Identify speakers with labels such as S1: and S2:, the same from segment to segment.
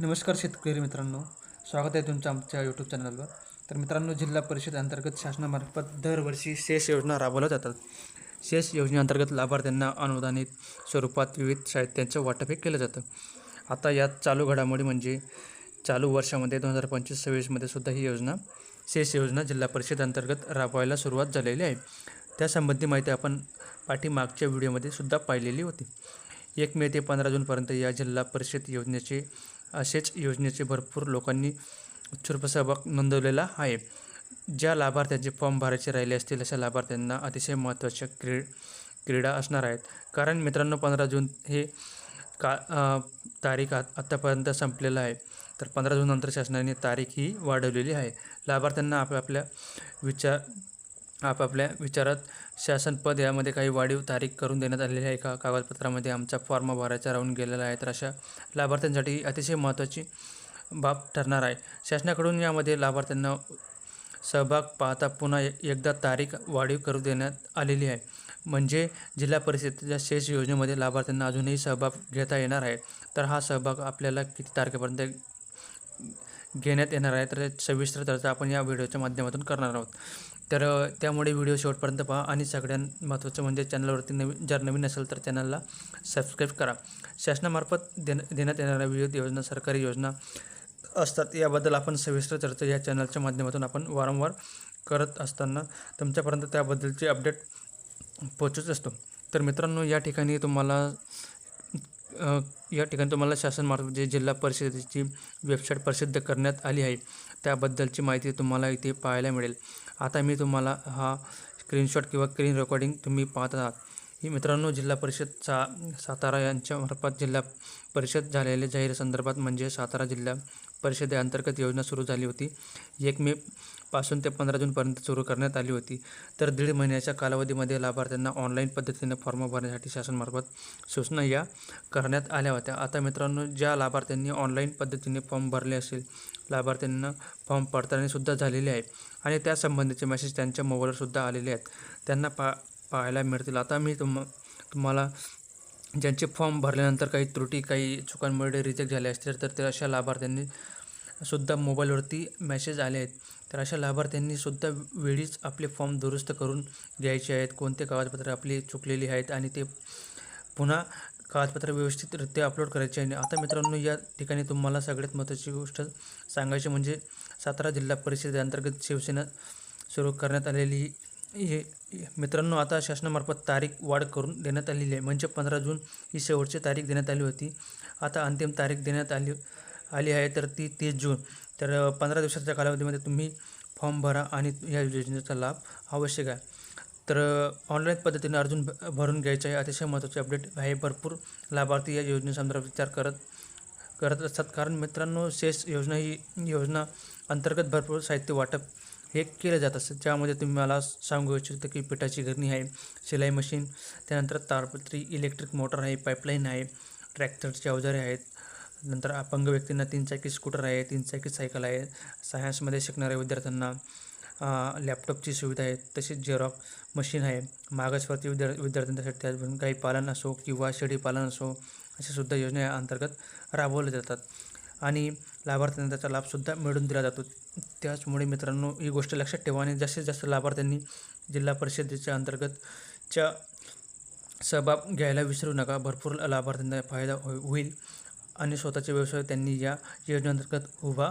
S1: नमस्कार शेतकरी मित्रांनो स्वागत आहे तुमचं आमच्या यूट्यूब चॅनलवर तर मित्रांनो जिल्हा परिषद अंतर्गत शासनामार्फत दरवर्षी शेष योजना राबवल्या जातात. शेष योजनेअंतर्गत लाभार्थ्यांना अनुदानित स्वरूपात विविध साहित्यांचं वाटप हे केलं जातं. आता यात चालू घडामोडी म्हणजे चालू वर्षामध्ये दोन हजार पंचवीस सव्वीसमध्ये सुद्धा ही योजना शेष योजना जिल्हा परिषद अंतर्गत राबवायला सुरुवात झालेली आहे. त्यासंबंधी माहिती आपण पाठीमागच्या व्हिडिओमध्ये सुद्धा पाहिलेली होती. एक मे ते पंधरा जूनपर्यंत या जिल्हा परिषद योजनेचे असेच योजनेचे भरपूर लोकांनी उत्स्फूर्त सहभाग नोंदवलेला आहे. ज्या लाभार्थ्यांचे फॉर्म भरायचे राहिले असतील अशा लाभार्थ्यांना अतिशय महत्त्वाच्या क्री क्रीडा असणार आहेत. कारण मित्रांनो पंधरा जून हे का तारीख आत आत्तापर्यंत संपलेलं आहे. तर पंधरा जूननंतर शासनाने तारीख ही वाढवलेली आहे. लाभार्थ्यांना आपापल्या विचार आपापल्या विचारात शासनपद यामध्ये काही वाढीव तारीख करून देण्यात आलेली आहे. का कागदपत्रामध्ये आमचा फॉर्म भरायचा राहून गेलेला आहे तर अशा लाभार्थ्यांसाठी अतिशय महत्त्वाची बाब ठरणार आहे. शासनाकडून यामध्ये लाभार्थ्यांना सहभाग पाहता पुन्हा एकदा तारीख वाढीव करू देण्यात आलेली आहे. म्हणजे जिल्हा परिषदेच्या शेष योजनेमध्ये लाभार्थ्यांना अजूनही सहभाग घेता येणार आहे. तर हा सहभाग आपल्याला किती तारखेपर्यंत घेण्यात येणार आहे तर सविस्तर चर्चा आपण या व्हिडिओच्या माध्यमातून करणार आहोत. तर त्यामुळे व्हिडिओ शेवटपर्यंत पहा आणि सगळ्यात महत्त्वाचं म्हणजे चॅनलवरती नवीन जर नवीन असेल तर चॅनलला सबस्क्राईब करा. शासनामार्फत देण देण्यात येणाऱ्या विविध योजना सरकारी योजना असतात याबद्दल आपण सविस्तर चर्चा या चॅनलच्या माध्यमातून आपण वारंवार करत असताना तुमच्यापर्यंत त्याबद्दलची अपडेट पोचत असतो. तर मित्रांनो या ठिकाणी तुम्हाला या ठिकाणी तुम्हाला शासनमार्फत जे जिल्हा परिषदेची वेबसाईट प्रसिद्ध करण्यात आली आहे त्याबद्दलची माहिती तुम्हाला इथे पाहायला मिळेल. आता मी तुम्हाला हा स्क्रीनशॉट किंवा स्क्रीन रेकॉर्डिंग तुम्ही पाहत आहात. ही मित्रांनो जिल्हा परिषद सा सातारा यांच्या मार्फत जिल्हा परिषद झालेल्या जाहीर संदर्भात म्हणजे सातारा जिल्हा परिषदेअंतर्गत योजना सुरू झाली होती. एक मे पासून ते पंधरा जूनपर्यंत सुरू करण्यात आली होती. तर दीड महिन्याच्या कालावधीमध्ये लाभार्थ्यांना ऑनलाईन पद्धतीने फॉर्म भरण्यासाठी शासनमार्फत सूचना या करण्यात आल्या होत्या. आता मित्रांनो ज्या लाभार्थ्यांनी ऑनलाईन पद्धतीने फॉर्म भरले असेल लाभार्थ्यांना फॉर्म पडताळणीसुद्धा झालेली आहे आणि त्यासंबंधीचे मेसेज त्यांच्या मोबाईलवरसुद्धा आलेले आहेत. त्यांना पा पाहायला मिळतील. आता मी तुम तुम्हाला ज्यांचे फॉर्म भरल्यानंतर काही त्रुटी काही चुकांमुळे रिजेक्ट झाले असतील तर ते अशा लाभार्थ्यांनी सुद्धा मोबाईलवरती मेसेज आले आहेत. तर अशा लाभार्थ्यांनी सुद्धा वेळीच आपले फॉर्म दुरुस्त करून घ्यायचे आहेत. कोणते कागदपत्र आपली चुकलेली आहेत आणि ते पुन्हा कागदपत्र व्यवस्थितरित्या अपलोड करायचे आहे. आता मित्रांनो या ठिकाणी तुम्हाला सगळ्यात महत्त्वाची गोष्ट सांगायची म्हणजे सातारा जिल्हा परिषदेअंतर्गत शिवसेना सुरू करण्यात आलेली हे मित्रांनो आता शासनामार्फत तारीख वाढ करून देण्यात आलेली आहे. म्हणजे पंधरा जून ही शेवटची तारीख देण्यात आली होती. आता अंतिम तारीख देण्यात आली आली आहे तर ती तीस जून. तर पंधरा दिवसाच्या कालावधीमध्ये तुम्ही फॉर्म भरा आणि या योजनेचा लाभ आवश्यक आहे तर ऑनलाईन पद्धतीने अर्जून भ- भरून घ्यायचे आहे. अतिशय महत्त्वाचे अपडेट आहे. भरपूर लाभार्थी या योजनेसंदर्भात विचार करत करत असतात. कारण मित्रांनो शेष योजना ही योजना अंतर्गत भरपूर साहित्य वाटप हे केलं जात असतं. ज्यामध्ये तुम्ही मला सांगू इच्छितो की पिठाची गिरणी आहे शिलाई मशीन त्यानंतर तारपत्री इलेक्ट्रिक मोटर आहे पाईपलाईन आहे ट्रॅक्टरची अवजारे आहेत नंतर अपंग व्यक्तींना तीन चाकी स्कूटर आहे तीन चाकी सायकल आहे सायन्समध्ये शिकणाऱ्या विद्यार्थ्यांना लॅपटॉपची सुविधा आहे तसेच झेरॉक मशीन आहे मागासवर्ती विद्या विद्यार्थ्यांसाठी त्याचबरोबर गाई पालन असो किंवा शेळी पालन असो अशा सुद्धा योजना अंतर्गत राबवल्या जातात. आणि लाभार्थ्यांना त्याचा लाभसुद्धा मिळून दिला जातो. त्याचमुळे मित्रांनो ही गोष्ट लक्षात ठेवा आणि जास्तीत जास्त लाभार्थ्यांनी जिल्हा परिषदेच्या अंतर्गतच्या सहभाग घ्यायला विसरू नका. भरपूर लाभार्थ्यांना फायदा हो-, होईल आणि स्वतःचे व्यवसाय त्यांनी या योजनेअंतर्गत उभा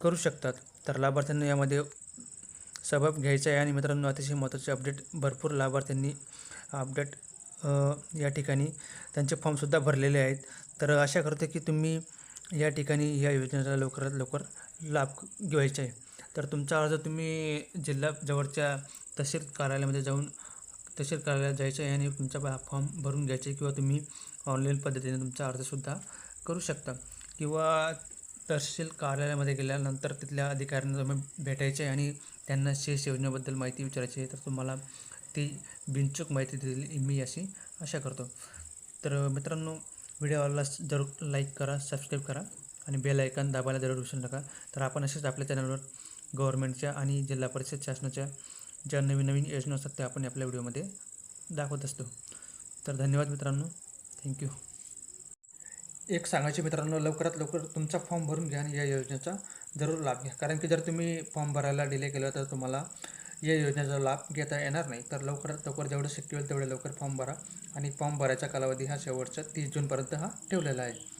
S1: करू शकतात. तर लाभार्थ्यांना यामध्ये सहभाग घ्यायचा आहे आणि मित्रांनो अतिशय महत्त्वाचे अपडेट भरपूर लाभार्थ्यांनी अपडेट या ठिकाणी त्यांचे फॉर्मसुद्धा भरलेले आहेत. तर आशा करते की तुम्ही या ठिकाणी या योजनेचा लवकरात लवकर लाभ घ्यायचा आहे. तर तुमचा अर्ज तुम्ही जिल्हा जवळच्या तहसील कार्यालयामध्ये जाऊन तहसील कार्यालयात जायचं आहे आणि तुमचा फॉर्म भरून घ्यायचे किंवा तुम्ही ऑनलाईन पद्धतीने तुमचा अर्जसुद्धा करू शकता. किंवा तहसील कार्यालयामध्ये गेल्यानंतर तिथल्या अधिकाऱ्यांना तुम्ही भेटायचे आहे आणि त्यांना शेष योजनेबद्दल माहिती विचारायची आहे तर तुम्हाला ती बिनचूक माहिती दिली मी अशी आशा करतो. तर मित्रांनो व्हिडिओ आवडल्यास जरूर लाईक करा सबस्क्राईब करा आणि बेल ऐकन दाबायला जरूर विसरू नका. तर आपण असेच आपल्या चॅनलवर गव्हर्नमेंटच्या आणि जिल्हा परिषद शासनाच्या ज्या नवीन नवीन योजना असतात त्या आपण आपल्या व्हिडिओमध्ये दाखवत असतो. तर धन्यवाद मित्रांनो. थँक्यू एक सांगायचे मित्रांनो लवकरात लवकर तुमचा फॉर्म भरून घ्या आणि या योजनेचा जरूर लाभ घ्या. कारण की जर तुम्ही फॉर्म भरायला डिले केलं तर तुम्हाला या योजनेचा लाभ घेता येणार नाही. तर लवकरात लवकर जेवढं शक्य होईल तेवढे लवकर फॉर्म भरा. आणि फॉर्म भरायचा कालावधी हा शेवटचा तीस जूनपर्यंत हा ठेवलेला आहे.